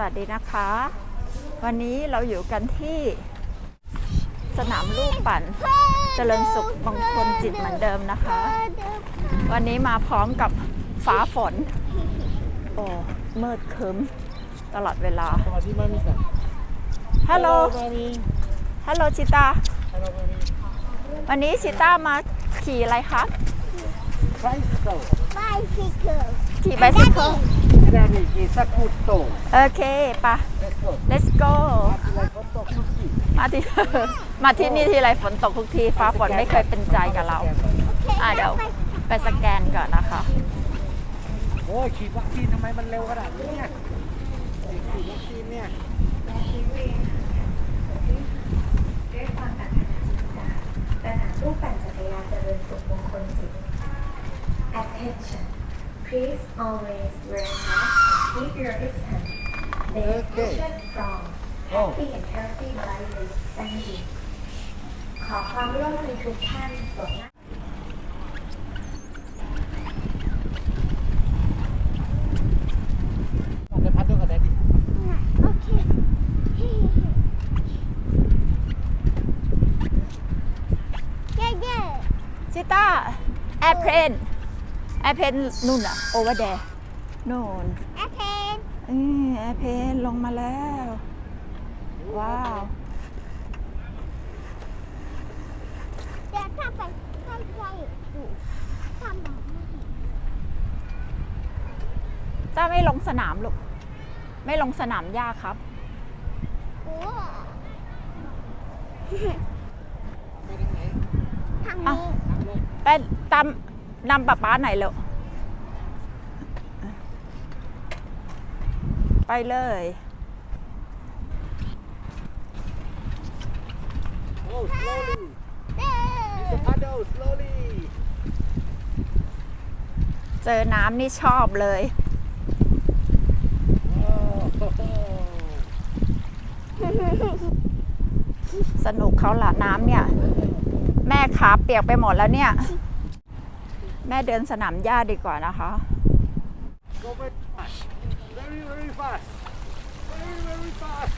วัสดีนะคะ วันนี้เราอยู่กันที่สนามลูกปั่น เจริญสุขบางคนจิตเหมือนเดิมนะคะ วันนี้มาพร้อมกับฟ้าฝน โอ้มืดครึ้มตลอดเวลา ฮัลโหล ฮัลโหลชิตา วันนี้ชิตามาขี่อะไรคะไฟโต bicycle. ขี่ไบซิเคิลดามิกิสักุโตโอเคปะ let's go let's go อะไรก็ตกทุกทีมาที่ มาที่นี่ทีไรฝนตกทุกทีฟ้าฝนไม่เคยเป็นใจกับเรา อะเดี๋ยวไปสแกนก่อนนะคะ โอ้ยฉีดวัคซีนทำไมมันเร็วขนาดนี้เนี่ยฉีดวัคซีนเนี่ยด้วยความปรารถนาดีจากสนามลูกปั่นจักรยานเจริญสุขมงคลจิต Attention Please always wear mask and keep your distance They are caution from happy and healthy riders Thank you ขอความร่วมมือทุกท่านสวมหน้าเดี๋ แอร์เพลนแอร์เพลนนู่นอะโอเวอร์เดย์นู่นๆแอปเพนอืมแอร์เพลนลงมาแล้ว ว้าวเดี๋ยวถ้าไปใกล้ๆดูทำแบบนี้ต้าไม่ลงสนามลูกไม่ลงสนามหญ้าครับ โอ้ไปทางไหนทางอะนี้ทางลงไปตาม นำป๊าป๊าไหนอยเร็วไปเลยโอ้ slowly เด้อ Mr. paddle slowly เจอน้ำนี่ชอบเลยโอ้โหสนุกเขาละน้ำเนี่ย แม่ขาเปียกไปหมดแล้วเนี่ย แม่เดินสนามหญ้าดีกว่านะคะ go very fast very very fast very very fast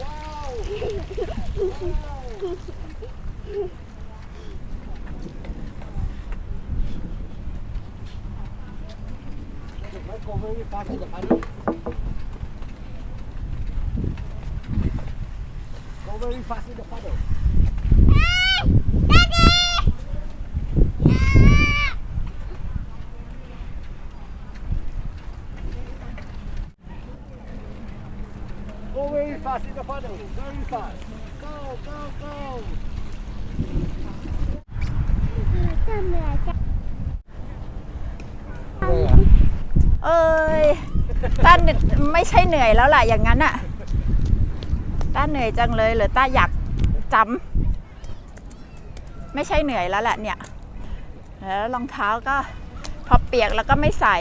wow wow 35. เหลือจะเอ้ยต้าไม่ใช่เหนื่อยแล้วล่ะอย่างนั้นอะต้าเหนื่อยจังเลยหรือต้าอยากจำไม่ใช่เหนื่อยแล้วแหละเนี่ย แล้วรองเท้าก็พอเปียกแล้วก็ไม่ใส่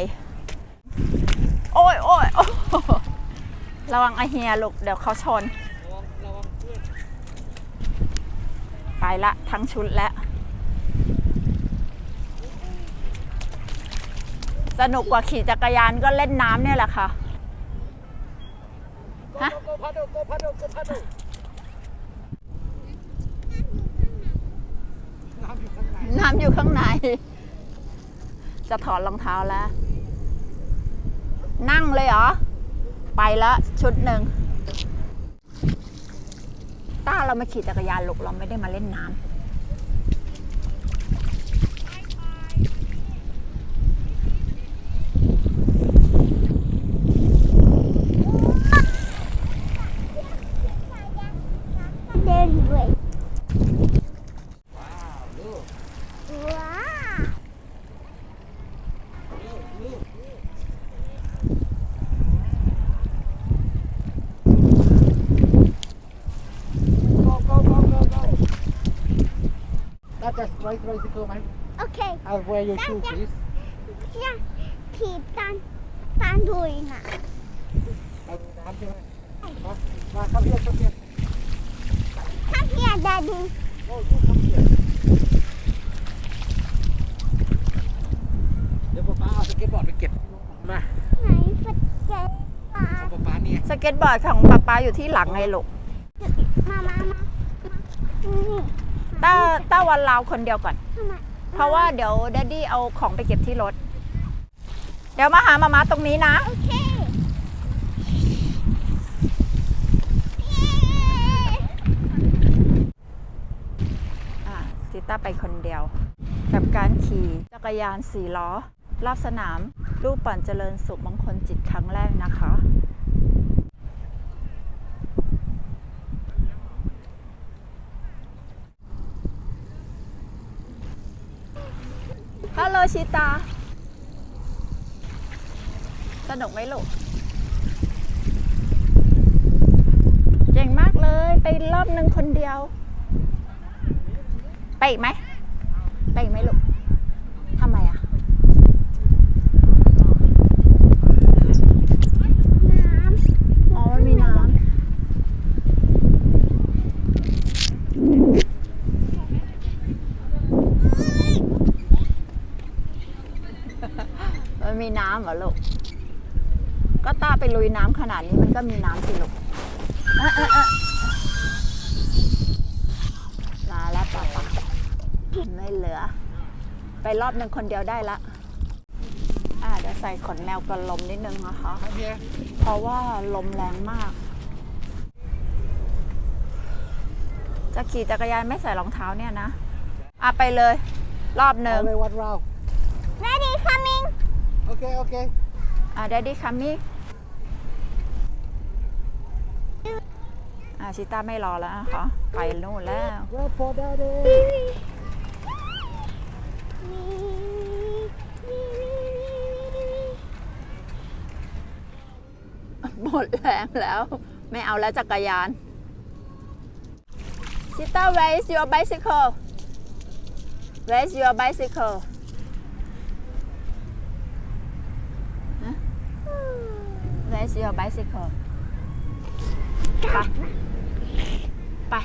โอ้ยโอ้ยโอ้ระวังไอเฮียลูกเดี๋ยวเขาชน ไปละทั้งชุดแล้วสนุกกว่าขี่จักรยานก็เล่นน้ำเนี่ยแหละค่ะน้ำอยู่ข้างในน้ำอยู่ข้างใน จะถอดรองเท้าแล้ว นั่งเลยเหรอ ไปละชุดหนึ่ง ต้าเรามาขี่จักรยานหลกเราไม่ได้มาเล่นน้ำ เดินด้วย ว้าวลูก ว้า ลูกลูกลูก Go, go, go, go, go. That's just right bicycle, man. โอเค I'll wear your shoe, please. จะถีบตันตันถุยน่ะเอาน้ำใช่ไหมมามาครับพี่ครับพี่ถ้าพี่อยากได้ดีโอ้ลูกครับพี่เดี๋ยวป๊าป๊าเอาสเก็ตบอร์ดไปเก็บ มาไหนฟัดเจ๊ปลาเอาป๊าป๊าเนี่ยสเก็ตบอร์ดของป๊าป๊าอยู่ที่หลังไงลูกมามามานี่ ต้าต้าวันลาวคนเดียวก่อน ทำไมเพราะว่าเดี๋ยวแดดดี้เอาของไปเก็บที่รถ เดี๋ยวมาหามามาตรงนี้นะ โอเคอ่าติต้าไปคนเดียว กับการขี่จักรยานสี่ล้อ รอบสนาม รูปปั่นเจริญสุขมงคลจิตครั้งแรกนะคะ ฮัลโหลชิตา สนุกไหมลูก เก่งมากเลย ไปรอบหนึ่งคนเดียว ไปอีกไหม ไปอีกไหมลูก ทำไมอะ น้ำ อ๋อมันมีน้ำ มันมีน้ำเหรอลูก ก็ตาไปลุยน้ำขนาดนี้มันก็มีน้ำสิลูกเอ๊ะเอ๊ะเอ๊ะมาแล้วป่าป่าไม่เหลือ ไปรอบหนึ่งคนเดียวได้ละอ่าเดี๋ยวใส่ขนแมวกันลมนิดนึงนะคะครับเฮียเพราะว่าลมแรงมาก จะขี่จักรยานไม่ใส่รองเท้าเนี่ยนะอะไปเลย รอบหนึ่งเอาเลยวันเรา Ready coming โอเคโอเคอะ d ดดดี้คัมมี่อะชิต้าไม่รอแล้วนะคะไปนู่นแล้ว Well for daddy หมดแรงแล้ว ไม่เอาแล้วจักรยานชิต้า where is your bicycle where is your bicycle ฮะ where is your bicycle ไป ไป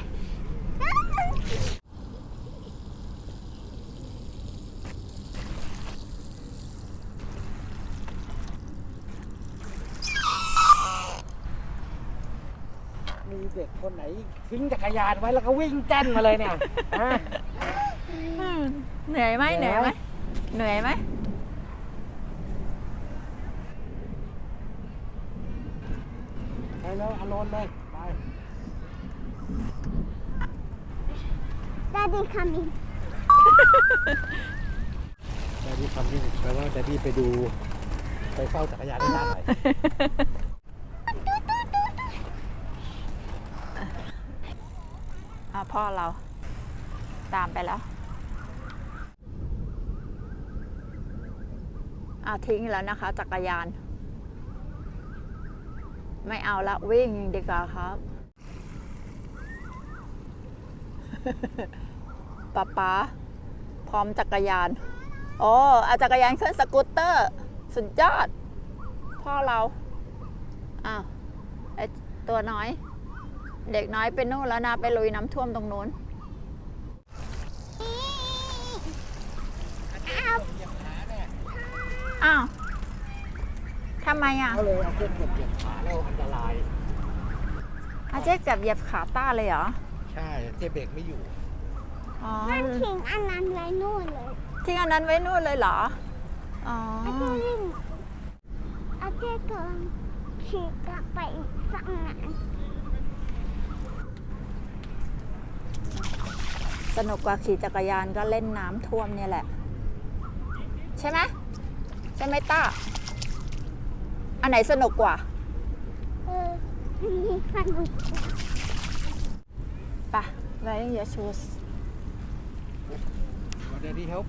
มีเด็กคนไหนทิ้งจักรยานไว้แล้วก็วิ่งแจ้นมาเลยเนี่ย ฮะ เหนื่อยไหมเหเหนื่นื่ออยยไหไหมมเหนื่อยไหม ไปแล้วอารมณ์เลย ไป Daddy coming แดดดี้ทำนี่แปลว่าแดดดี้ไปดู ไปเฝ้าจักรยานที่ร้านหน่อยอะพ่อเราตามไปแล้วอะทิ้งแล้วนะคะ จักรยาน ไม่เอาละวิ่งดีกว่าครับป๊าป๊าพร้อมจักรยาน โอ้เอาจักรยานขึ้นสกูตเตอร์ สุดยอด พ่อเราอ้าวไอตัวน้อย เด็กน้อยไปนู่นแล้วนะ ไปลุยน้ำท่วมตรงนู้นอ้าว ทำไมอะเขาเลยเอาเครื่องกดเหยียบขาแล้วอันตราย อาเจ๊กับเหยียบขาต้าเลยเหรอ ใช่เจ๊เบรกไม่อยู่ อ๋อนั่นทิ้งอันนั้นไว้นู่นเลยทิ้งอันนั้นไว้นู่นเลยเหรอ อ๋ออาเจ๊วิ่งอาเจ๊กำลังขี่กลับไปอีกฝั่งนั้นสนุกกว่าขี่จักรยานก็เล่นน้ำท่วมเนี่ยแหละ ใช่ไหมใช่ไหมต้า อันไหนสนุกกว่า เออมีสนุกปะ wearing your shoes แดดดี้เฮล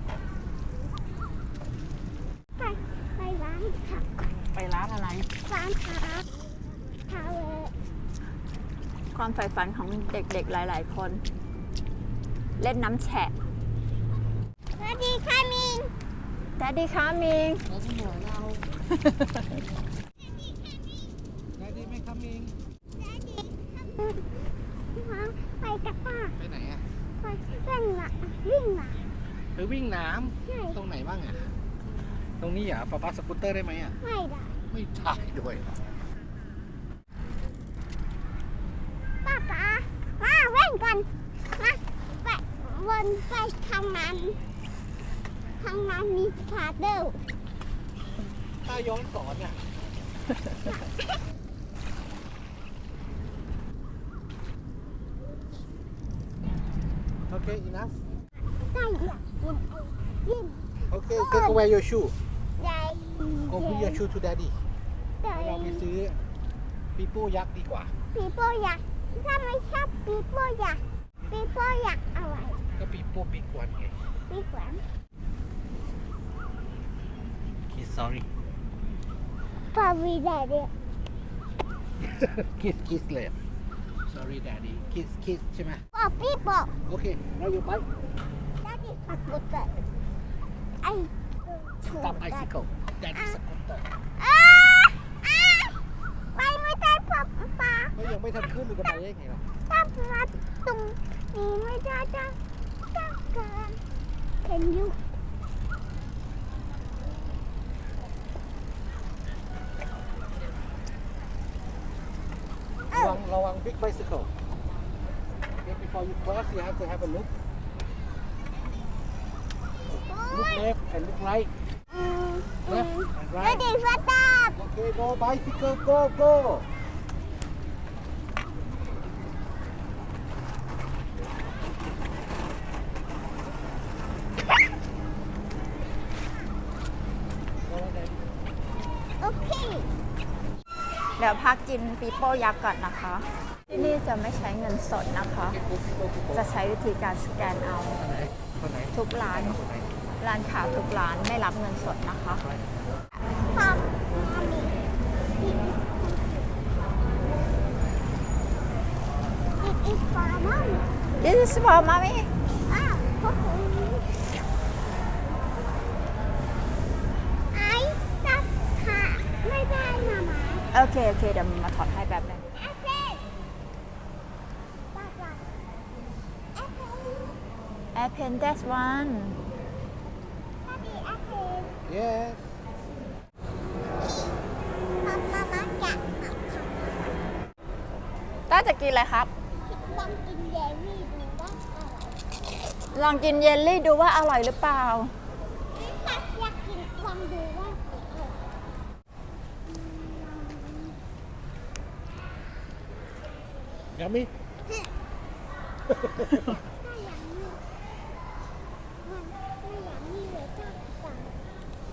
ไปไปร้านผักไปร้านอะไร ร้านผักทะเลความใฝ่ฝันของเด็กๆหลาย ๆ คน เล่นน้ำแฉะ Daddy coming แดดดี้คะมิงแดดดี้เหนื่อยเรา ไปกับป้าไปไหนอะไปวิ่งน่ะวิ่งน่ะไอวิ่งน้ำตรงไหนบ้างอะ ตรงนี้อะป้าป้าสกูตเตอร์ได้ไหมอะ ไม่ได้ไม่ได้ด้วยป้าป้ามาเล่งกันมาไปวนไปทางนั้นทางนั้นมีคาเดิล ตาย้อนสอนอะ ค enough ได้อยากกินไอติม Okay take away your shoe ใหญ่ go bring your shoe to daddy ใหญ่เราไปซื้อปีโป้ยักษ์ดีกว่า ปีโป้อยากถ้าไม่ชอบปีโป้อยากปีโป้อยากอะไร ก็ปีโป้บิ๊กวันไงปีขวัญ kiss sorry พอวีได้เดียว kiss kiss เลยอะ sorry daddy kiss kiss ใช่ไหมปอปีโป้โอเคเราอยู่ไปได้ที่สักกุตเตอร์ไอถูก stop bicycle daddy สกูตเตอร์อ้าอ้าไปไม่ได้พบปลาก็ยังไม่ทันขึ้นหรือจะไปได้ไงล่ะถ้าพลาดตรงนี้ไม่ได้จะจะเกิน Can you ระ วังระวัง big bicycle okay before you cross you have to have a look look left and look right อืมอื left ม and แล้ว right ดีฟัตตา okay go bicycle go go โอเคเดี๋ยวพักกินปีโป้ยักษ์ก่อนนะคะ ที่นี่จะไม่ใช้เงินสดนะคะ จะใช้วิธีการสแกนเอาคนไหนคนไหนทุกร้านคนไหนร้านค้าทุกร้านไม่รับเงินสดนะคะพอมามีอีกอีกฟาร์ม This is for mommy อ้าวพวกคุณไอ้ตัดขาไม่ได้นะหมาโอเค โอเค เดี๋ยวมาถอดให้แบบนึง แอปเปิ้ลตัดละแอปเปิ้ล Airplane that's one ถ้าดีแอปเปิ้ล yes มามามาแกะมาต้าจะกินอะไรครับ ลองกินเยลลี่ดูว่าอร่อยลองกินเยลลี่ดูว่าอร่อยหรือเปล่า ถ้าอยากกินลองดูว่าอร่อยยังมี ถ้าอย่างนี้มันไม่อย่างนี้เลยจ้าสั่ง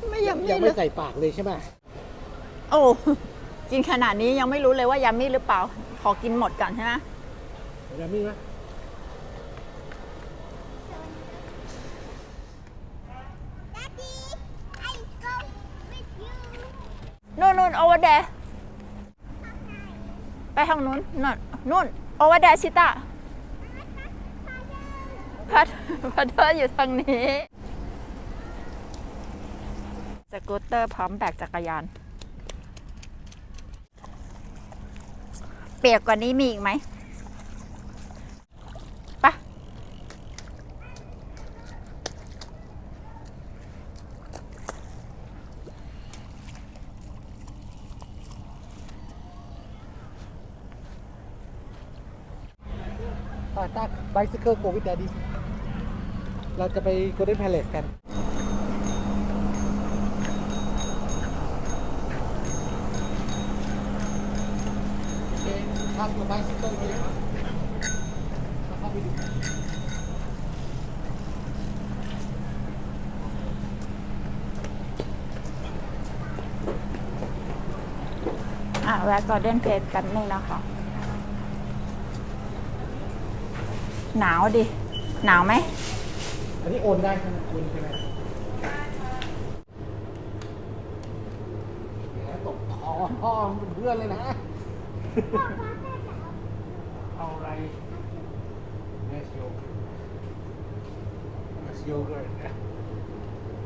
ไม่ ยำยังเลไม่ยใส่ปากเลยใช่ไหมโอ้กินขนาดนี้ยังไม่รู้เลยว่ายำมี่หรือเปล่า ขอกินหมดก่อนใช่ไหมยังมีไหม Daddy I go with you นู่นนู่น over there ไปทางนู้นนู่นนู่น over there ชิตาพัดพัดเธออยู่ทางนี้ สกูตเตอร์พร้อมแบกจักรยาน เปียกกว่านี้มีอีกไหมไปะตาตา bicycle go with daddy เราจะไป Golden Palace กัน อเคทำกับ bicycle เยอะเราเข้าไปดูอะแวะกอร์เด้นเพจแป๊บนึงนะคะ หนาวดิ หนาวไหม อันนี้โอนได้ใช่ไหมโอนใช่ไหมแล้วตกคอพ่อมันเป็นเพื่อนเลยนะ เอาอะไร Yes yogurt Yes yogurt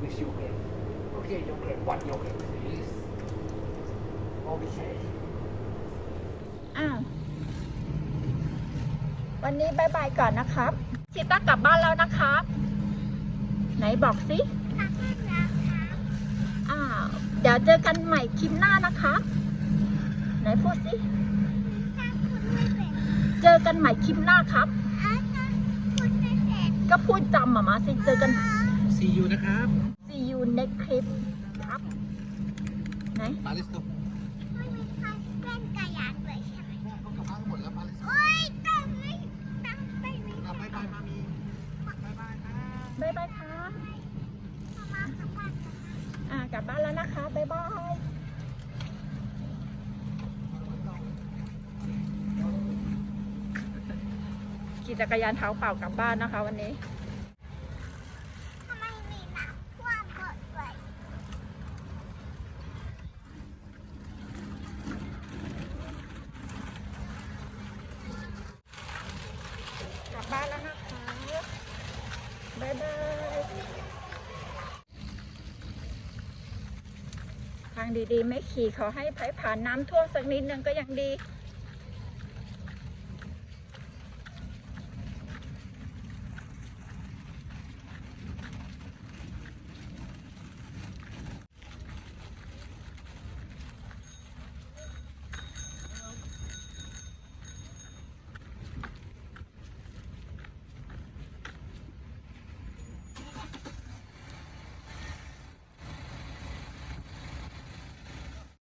Yes yogurt Okay yogurt One yogurt please Okay อ้าว วันนี้บายบายก่อนนะครับชิต้ากลับบ้านแล้วนะครับ ไหนบอกสิอ้าว เดี๋ยวเจอกันใหม่คลิปหน้านะคะไหนพูดสิ เจอกันใหม่คลิปหน้าครับไอ้ ก็พูดจำมามาสิเจอกันซียูนะครับ see you next clip ครับ ไหน ปาลิสโต ไม่มีใครเล่นกระยานเลยใช่ไหม เขากลับบ้านหมดแล้วปาลิสโต โอ๊ยแต่ไม่ตั้งไปไม่ กลับไปไปมามีบายบายครับ บ๊ายบายครับ มากลับบ้าน อ่ากลับบ้านแล้วนะคะ บ๊ายบาย ขี่จักรยานเท้าเปล่ากลับบ้านนะคะ วันนี้ทำไมมีน้ำท่วมหมดเลยกลับบ้านแล้วนะคะบ๊ายบายทางดีๆ ไม่ขี่ขอให้ผ่านน้ำท่วมสักนิดนึงก็ยังดี